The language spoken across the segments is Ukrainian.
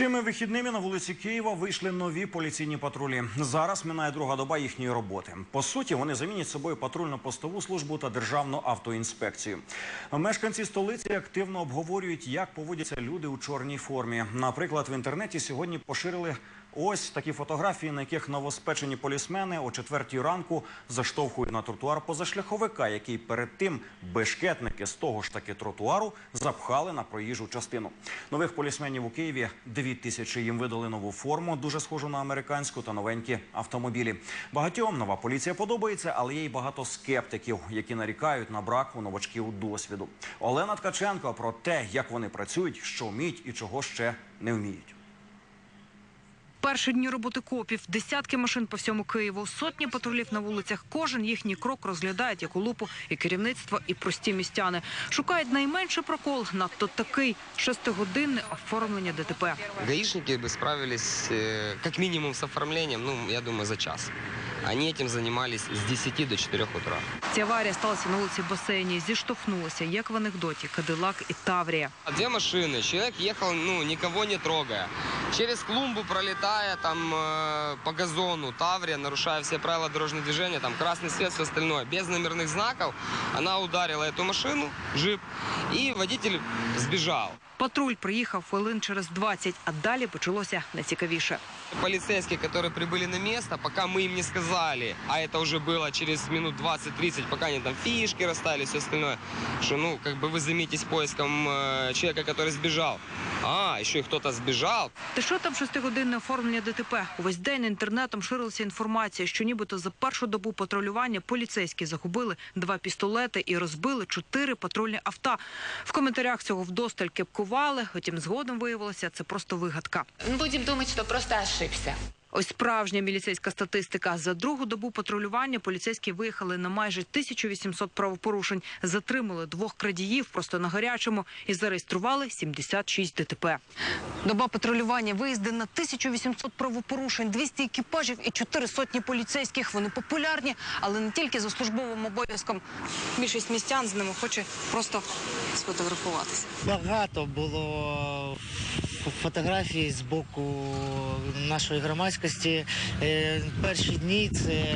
Цими вихідними на вулиці Києва вийшли нові поліційні патрулі. Зараз минає друга доба їхньої роботи. По суті, вони замінять собою патрульно-постову службу та державну автоінспекцію. Мешканці столиці активно обговорюють, як поводяться люди у чорній формі. Наприклад, в інтернеті сьогодні поширили ось такі фотографії, на яких новоспечені полісмени о четвертій ранку заштовхують на тротуар позашляховика, який перед тим бешкетники з того ж таки тротуару запхали на проїжджу частину. Нових полісменів у Києві дві тисячі. Їм видали нову форму, дуже схожу на американську та новенькі автомобілі. Багатьом нова поліція подобається, але є й багато скептиків, які нарікають на брак у новачків досвіду. Олена Ткаченко про те, як вони працюють, що вміють і чого ще не вміють. Перші дні роботи копів, десятки машин по всьому Києву, сотні патрулів на вулицях. Кожен їхній крок розглядають як у лупу і керівництво, і прості містяни. Шукають найменший прокол, надто такий шестигодинне оформлення ДТП. Гаишники бы справились як мінімум з оформленням. ну, я думаю, за час. Они этим занимались с 10 до 4 утра. Ця аварія сталася на вулиці Басейні. Зіштовхнулися, як в анекдоті, Кадилак і Таврія. А Две машины, человек ехал, ну, никого не трогая. Через клумбу пролетая там э, по газону, Таврия, нарушая все правила дорожного движения, там красный свет, все остальное, без номерных знаков, она ударила эту машину, джип, и водитель сбежал. Патруль приїхав хвилин через 20, а далі почалося найцікавіше. Полицейские, которые прибыли на место, пока мы им не сказали, а это уже было через минут 20-30, пока они там фишки расставили, все остальное, что, ну, как бы вы займетесь поиском э, человека, который сбежал. А, еще и кто-то сбежал. Та що там шестигодинне оформлення ДТП? Увесь день інтернетом ширилася інформація, що нібито за першу добу патрулювання поліцейські загубили два пістолети і розбили чотири патрульні авто. В коментарях цього вдосталь кепкували, втім згодом виявилося, це просто вигадка. Будемо думать, що просто ошибся. Ось справжня міліцейська статистика. За другу добу патрулювання поліцейські виїхали на майже 1800 правопорушень, затримали двох крадіїв просто на гарячому і зареєстрували 76 ДТП. Доба патрулювання, виїзди на 1800 правопорушень, 200 екіпажів і 4 сотні поліцейських. Вони популярні, але не тільки за службовим обов'язком. Більшість містян з ними хоче просто сфотографуватися. Багато було ф- фотографій з боку нашої громадськості. Е, Перші дні це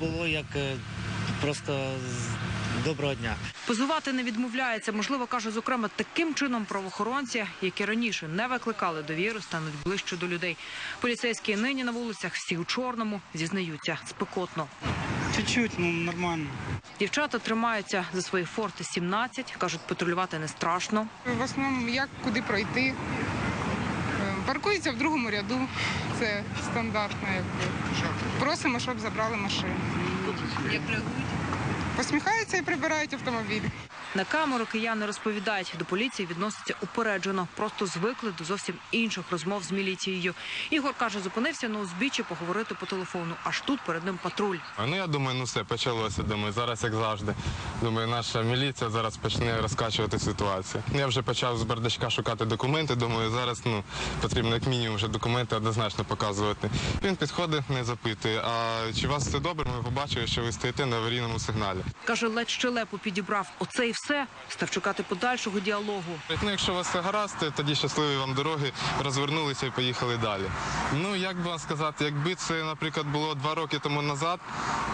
було як е, просто доброго дня. Позувати не відмовляється. Можливо, каже, зокрема, таким чином правоохоронці, які раніше не викликали довіру, стануть ближче до людей. Поліцейські нині на вулицях всі у чорному зізнаються спекотно. Чуть-чуть, ну нормально. Дівчата тримаються за свої форти 17, кажуть, патрулювати не страшно. В основному як куди пройти. Паркуються Паркується в другому ряду. Це стандартно, якби. Просимо, щоб забрали машину. Як реагують? Посміхаються і прибирають автомобіль. На камеру кияни розповідають, до поліції відносяться упереджено, просто звикли до зовсім інших розмов з міліцією. Ігор каже, зупинився на узбіччі поговорити по телефону. Аж тут перед ним патруль. Ну я думаю, ну все почалося. Думаю, зараз як завжди. Думаю, наша міліція зараз почне розкачувати ситуацію. Я вже почав з бардачка шукати документи. Думаю, зараз ну потрібно як мінімум вже документи однозначно показувати. Він підходить, не запитує. А чи вас все добре? Ми побачили, що ви стоїте на аварійному сигналі. Каже, ледь щелепу підібрав. Оце і все. Став чекати подальшого діалогу. Ну, якщо у вас все гаразд, тоді щасливі вам дороги, розвернулися і поїхали далі. Ну як би вам сказати, якби це, наприклад, було два роки тому назад,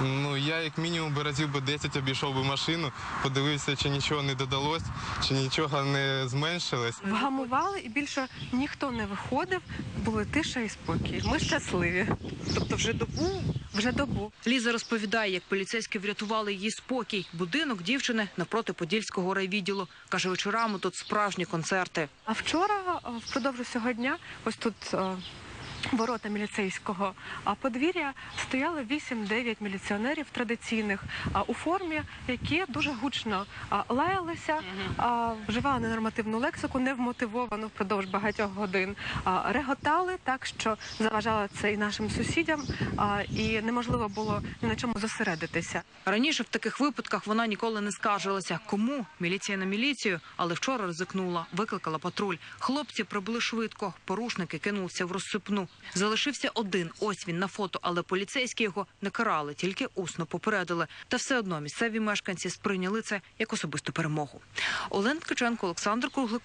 ну я як мінімум би разів би 10 обійшов би машину, подивився, чи нічого не додалось, чи нічого не зменшилось. Вгамували і більше ніхто не виходив, були тиша і спокій. Ми щасливі. Тобто вже добу Вже добу. Ліза розповідає, як поліцейські врятували її спокій. Будинок дівчини напроти Подільського райвідділу. Каже, вечорами тут справжні концерти. А вчора, впродовж цього дня, ось тут. Ворота міліцейського подвір'я стояли 8-9 міліціонерів традиційних у формі, які дуже гучно лаялися, вживали ненормативну лексику, невмотивовану впродовж багатьох годин. Реготали так, що заважало це і нашим сусідям, і неможливо було ні на чому зосередитися. Раніше в таких випадках вона ніколи не скаржилася. Кому міліція на міліцію, але вчора ризикнула, викликала патруль. Хлопці прибули швидко. Порушники кинулися в розсипну. Залишився один. Ось він на фото, але поліцейські його не карали, тільки усно попередили. Та все одно місцеві мешканці сприйняли це як особисту перемогу. Олен Ткаченко, Олександр Кругликов.